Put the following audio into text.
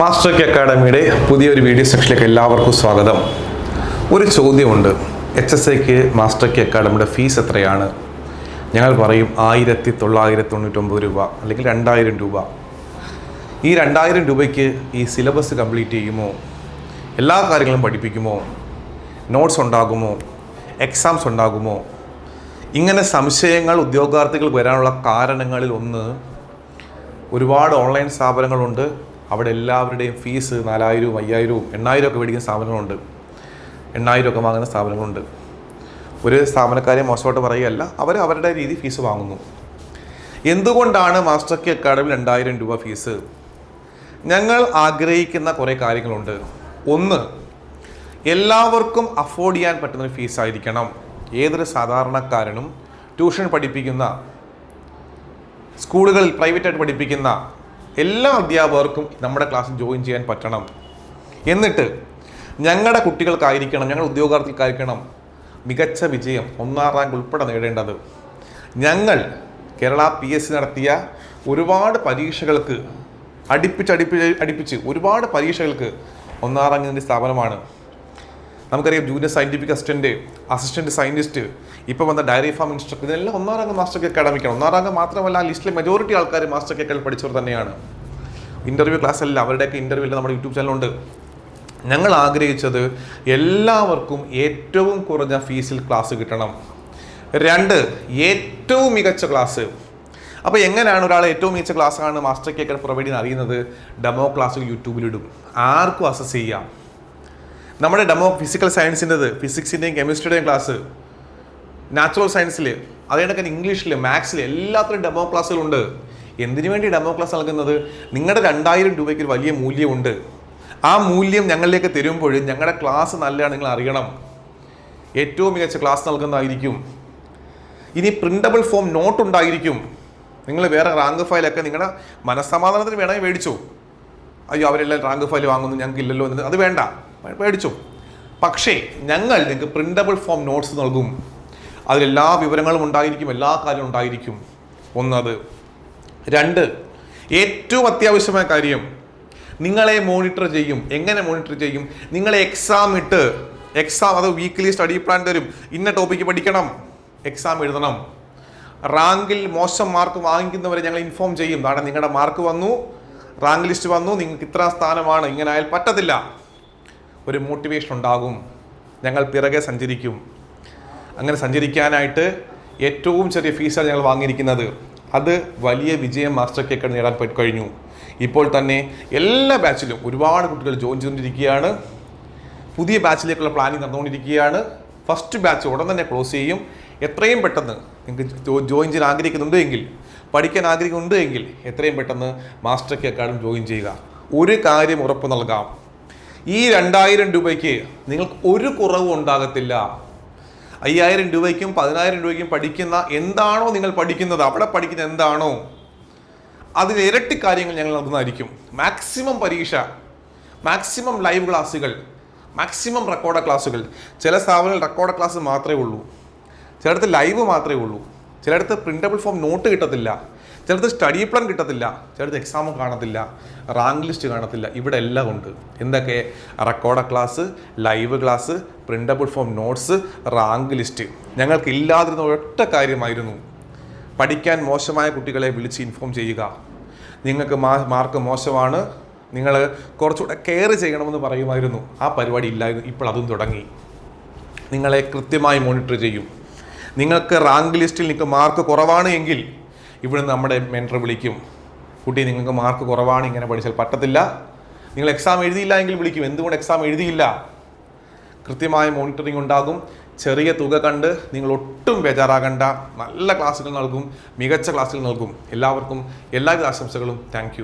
Master K അക്കാഡമിയുടെ പുതിയൊരു video സെക്ഷനിലേക്ക് എല്ലാവർക്കും സ്വാഗതം. ഒരു ചോദ്യമുണ്ട്. എച്ച് എസ് ഐക്ക് മാസ്റ്റർ കെ അക്കാഡമിയുടെ ഫീസ് എത്രയാണ്? ഞങ്ങൾ പറയും ആയിരത്തി തൊള്ളായിരത്തി തൊണ്ണൂറ്റൊമ്പത് രൂപ അല്ലെങ്കിൽ രണ്ടായിരം രൂപ. ഈ രണ്ടായിരം രൂപയ്ക്ക് ഈ സിലബസ് കംപ്ലീറ്റ് ചെയ്യുമോ? എല്ലാ കാര്യങ്ങളും പഠിപ്പിക്കുമോ? നോട്ട്സ് ഉണ്ടാകുമോ? എക്സാംസ് ഉണ്ടാകുമോ? ഇങ്ങനെ സംശയങ്ങൾ ഉദ്യോഗാർത്ഥികൾ വരാനുള്ള കാരണങ്ങളിൽ ഒന്ന് ഒരുപാട് ഓൺലൈൻ സ്ഥാപനങ്ങളുണ്ട്. അവിടെ എല്ലാവരുടെയും ഫീസ് നാലായിരവും അയ്യായിരവും എണ്ണായിരവും ഒക്കെ മേടിക്കുന്ന സ്ഥാപനങ്ങളുണ്ട്. എണ്ണായിരം ഒക്കെ വാങ്ങുന്ന സ്ഥാപനങ്ങളുണ്ട്. ഒരു സ്ഥാപനക്കാരെ മോശമായിട്ട് പറയുകയല്ല അവർ അവരുടെ രീതി ഫീസ് വാങ്ങുന്നു. എന്തുകൊണ്ടാണ് മാസ്റ്റർ കെ അക്കാഡമി രണ്ടായിരം രൂപ ഫീസ്? ഞങ്ങൾ ആഗ്രഹിക്കുന്ന കുറേ കാര്യങ്ങളുണ്ട്. ഒന്ന് എല്ലാവർക്കും അഫോർഡ് ചെയ്യാൻ പറ്റുന്ന ഫീസായിരിക്കണം. ഏതൊരു സാധാരണക്കാരനും ട്യൂഷൻ പഠിപ്പിക്കുന്ന സ്കൂളുകളിൽ പ്രൈവറ്റായിട്ട് പഠിപ്പിക്കുന്ന എല്ലാ അധ്യാപകർക്കും നമ്മുടെ ക്ലാസ്സിൽ ജോയിൻ ചെയ്യാൻ പറ്റണം. എന്നിട്ട് ഞങ്ങളുടെ കുട്ടികൾക്കായിരിക്കണം ഞങ്ങൾ ഉദ്യോഗാർത്ഥികൾക്കായിരിക്കണം മികച്ച വിജയം ഒന്നാം റാങ്ക് ഉൾപ്പെടെ നേടേണ്ടത്. ഞങ്ങൾ കേരള പി എസ് സി നടത്തിയ ഒരുപാട് പരീക്ഷകൾക്ക് അടുപ്പിച്ച് അടുപ്പിച്ച് അടുപ്പിച്ച് ഒരുപാട് പരീക്ഷകൾക്ക് ഒന്നാം റാങ്കിന്റെ സ്ഥാപനമാണ്. നമുക്കറിയാം junior scientific assistant assistant scientist ഇപ്പോൾ വന്ന ഡയറി ഫാം ഇൻസ്ട്രക്ടർ ഇതെല്ലാം ഒന്നാം റാങ്ക് മാസ്റ്റർ കെ അക്കാഡമിക്കാണ് ഒന്നാം റാങ്ക് മാത്രമല്ല ആ ലിസ്റ്റിലെ മെജോറിറ്റി ആൾക്കാർ മാസ്റ്റർ കെ പഠിച്ചവർ തന്നെയാണ്. ഇന്റർവ്യൂ ക്ലാസ് അല്ല അവരുടെയൊക്കെ ഇന്റർവ്യൂ നമ്മുടെ യൂട്യൂബ് ചാനലുണ്ട് ഞങ്ങൾ ആഗ്രഹിച്ചത് എല്ലാവർക്കും ഏറ്റവും കുറഞ്ഞ ഫീസിൽ ക്ലാസ് കിട്ടണം. രണ്ട് ഏറ്റവും മികച്ച ക്ലാസ് അപ്പോൾ എങ്ങനെയാണ് ഒരാൾ ഏറ്റവും മികച്ച ക്ലാസ്സാണ് മാസ്റ്റർ കേക്കർ പ്രൊവൈഡ് ചെയ്യുന്ന അറിയുന്നത്? ഡെമോ ക്ലാസ് യൂട്യൂബിലിടും ആർക്കും അസസ് ചെയ്യാം. നമ്മുടെ ഡെമോ ഫിസിക്കൽ സയൻസിന്റെത് ഫിസിക്സിന്റെയും കെമിസ്ട്രിയുടെയും ക്ലാസ് നാച്ചുറൽ സയൻസിൽ അതേ ഇംഗ്ലീഷിൽ മാത്സിൽ എല്ലാത്തിലും ഡെമോ ക്ലാസ്സുകളുണ്ട് എന്തിനു വേണ്ടി ഡെമോ ക്ലാസ് നൽകുന്നത്? നിങ്ങളുടെ രണ്ടായിരം രൂപയ്ക്ക് ഒരു വലിയ മൂല്യമുണ്ട്. ആ മൂല്യം ഞങ്ങളിലേക്ക് തരുമ്പോൾ ഞങ്ങളുടെ ക്ലാസ് നല്ലതാണ് നിങ്ങൾ അറിയണം. ഏറ്റവും മികച്ച ക്ലാസ് നൽകുന്നതായിരിക്കും. ഇനി പ്രിന്റബിൾ ഫോം നോട്ട് ഉണ്ടായിരിക്കും. നിങ്ങൾ വേറെ റാങ്ക് ഫയലൊക്കെ നിങ്ങളുടെ മനസ്സമാധാനത്തിന് വേണമെങ്കിൽ മേടിച്ചു. അയ്യോ അവരെല്ലാം റാങ്ക് ഫയൽ വാങ്ങുന്നു ഞങ്ങൾക്ക് ഇല്ലല്ലോ എന്നത് അത് വേണ്ട. മേടിച്ചു. പക്ഷേ ഞങ്ങൾ നിങ്ങൾക്ക് പ്രിന്റബിൾ ഫോം നോട്ട്സ് നൽകും. അതിലെല്ലാ വിവരങ്ങളും ഉണ്ടായിരിക്കും എല്ലാ കാര്യവും ഉണ്ടായിരിക്കും. ഒന്നത്. രണ്ട്. ഏറ്റവും അത്യാവശ്യമായ കാര്യം നിങ്ങളെ മോണിറ്റർ ചെയ്യും. എങ്ങനെ മോണിറ്റർ ചെയ്യും? നിങ്ങളെ എക്സാം ഇട്ട് എക്സാം അത് വീക്ക്ലി സ്റ്റഡി പ്ലാൻ തരും. ഇന്ന ടോപ്പിക്ക് പഠിക്കണം. എക്സാം എഴുതണം. റാങ്കിൽ മോശം മാർക്ക് വാങ്ങിക്കുന്നവരെ ഞങ്ങൾ ഇൻഫോം ചെയ്യും. കാരണം നിങ്ങളുടെ മാർക്ക് വന്നു റാങ്ക് ലിസ്റ്റ് വന്നു നിങ്ങൾക്ക് ഇത്ര സ്ഥാനമാണ്. ഇങ്ങനെ ആയാൽ പറ്റത്തില്ല. ഒരു മോട്ടിവേഷൻ ഉണ്ടാകും. ഞങ്ങൾ പിറകെ സഞ്ചരിക്കും. അങ്ങനെ സഞ്ചരിക്കാനായിട്ട് ഏറ്റവും ചെറിയ ഫീസാണ് ഞങ്ങൾ വാങ്ങിയിരിക്കുന്നത്. അത് വലിയ വിജയം മാസ്റ്റർ കേക്ക് നേടാൻ കഴിഞ്ഞു. ഇപ്പോൾ തന്നെ എല്ലാ ബാച്ചിലും ഒരുപാട് കുട്ടികൾ ജോയിൻ ചെയ്തുകൊണ്ടിരിക്കുകയാണ്. പുതിയ ബാച്ചിലേക്കുള്ള പ്ലാനിങ് നടന്നുകൊണ്ടിരിക്കുകയാണ്. ഫസ്റ്റ് ബാച്ച് ഉടൻ തന്നെ ക്ലോസ് ചെയ്യും. എത്രയും പെട്ടെന്ന് നിങ്ങൾക്ക് ജോയിൻ ചെയ്യാൻ ആഗ്രഹിക്കുന്നുണ്ട് എങ്കിൽ പഠിക്കാൻ ആഗ്രഹിക്കുന്നുണ്ട് എങ്കിൽ എത്രയും പെട്ടെന്ന് മാസ്റ്റർ കെ ജോയിൻ ചെയ്യുക. ഒരു കാര്യം ഉറപ്പ് നൽകാം. ഈ രണ്ടായിരം രൂപയ്ക്ക് നിങ്ങൾക്ക് ഒരു കുറവും ഉണ്ടാകത്തില്ല. അയ്യായിരം രൂപയ്ക്കും പതിനായിരം രൂപയ്ക്കും പഠിക്കുന്ന എന്താണോ നിങ്ങൾ പഠിക്കുന്നത് അവിടെ പഠിക്കുന്ന എന്താണോ അതിൽ ഇരട്ടി കാര്യങ്ങൾ ഞങ്ങൾ നൽകുന്നതായിരിക്കും. മാക്സിമം പരീക്ഷ മാക്സിമം ലൈവ് ക്ലാസ്സുകൾ മാക്സിമം റെക്കോർഡ് ക്ലാസ്സുകൾ ചില സ്ഥാപനങ്ങളിൽ റെക്കോർഡ് ക്ലാസ് മാത്രമേ ഉള്ളൂ. ചിലടത്ത് ലൈവ് മാത്രമേ ഉള്ളൂ. ചിലയിടത്ത് പ്രിന്റബിൾ ഫോം നോട്ട് കിട്ടത്തില്ല. ചിലത് സ്റ്റഡി പ്ലാൻ കിട്ടത്തില്ല. ചിലത് എക്സാമും കാണത്തില്ല. റാങ്ക് ലിസ്റ്റ് കാണത്തില്ല. ഇവിടെ എല്ലാം ഉണ്ട്. എന്തൊക്കെ? Record class live class printable form notes rank list ഞങ്ങൾക്ക് ഇല്ലാതിരുന്ന ഒറ്റ കാര്യമായിരുന്നു. പഠിക്കാൻ മോശമായ കുട്ടികളെ വിളിച്ച് ഇൻഫോം ചെയ്യുക. നിങ്ങൾക്ക് മാർക്ക് മോശമാണ്. നിങ്ങൾ കുറച്ചുകൂടെ കെയർ ചെയ്യണമെന്ന് പറയുമായിരുന്നു. ആ പരിപാടി ഇല്ലായിരുന്നു. ഇപ്പോൾ അതും തുടങ്ങി. നിങ്ങളെ കൃത്യമായി മോണിറ്റർ ചെയ്യും. നിങ്ങൾക്ക് റാങ്ക് ലിസ്റ്റിൽ നിങ്ങൾക്ക് മാർക്ക് കുറവാണ് എങ്കിൽ ഇവിടെ നമ്മുടെ മെന്റർ വിളിക്കും. കുട്ടി നിങ്ങൾക്ക് മാർക്ക് കുറവാണ് ഇങ്ങനെ പഠിച്ചാൽ പറ്റത്തില്ല. നിങ്ങൾ എക്സാം എഴുതിയില്ല എങ്കിൽ വിളിക്കും. എന്തുകൊണ്ട് എക്സാം എഴുതിയില്ല? കൃത്യമായ മോണിറ്ററിംഗ് ഉണ്ടാകും. ചെറിയ തുക കണ്ട് നിങ്ങൾ ഒട്ടും ബേജാറാകണ്ട. നല്ല ക്ലാസ്സുകൾ നൽകും. മികച്ച ക്ലാസ്സുകൾ നൽകും. എല്ലാവർക്കും എല്ലാവിധ ആശംസകളും. താങ്ക്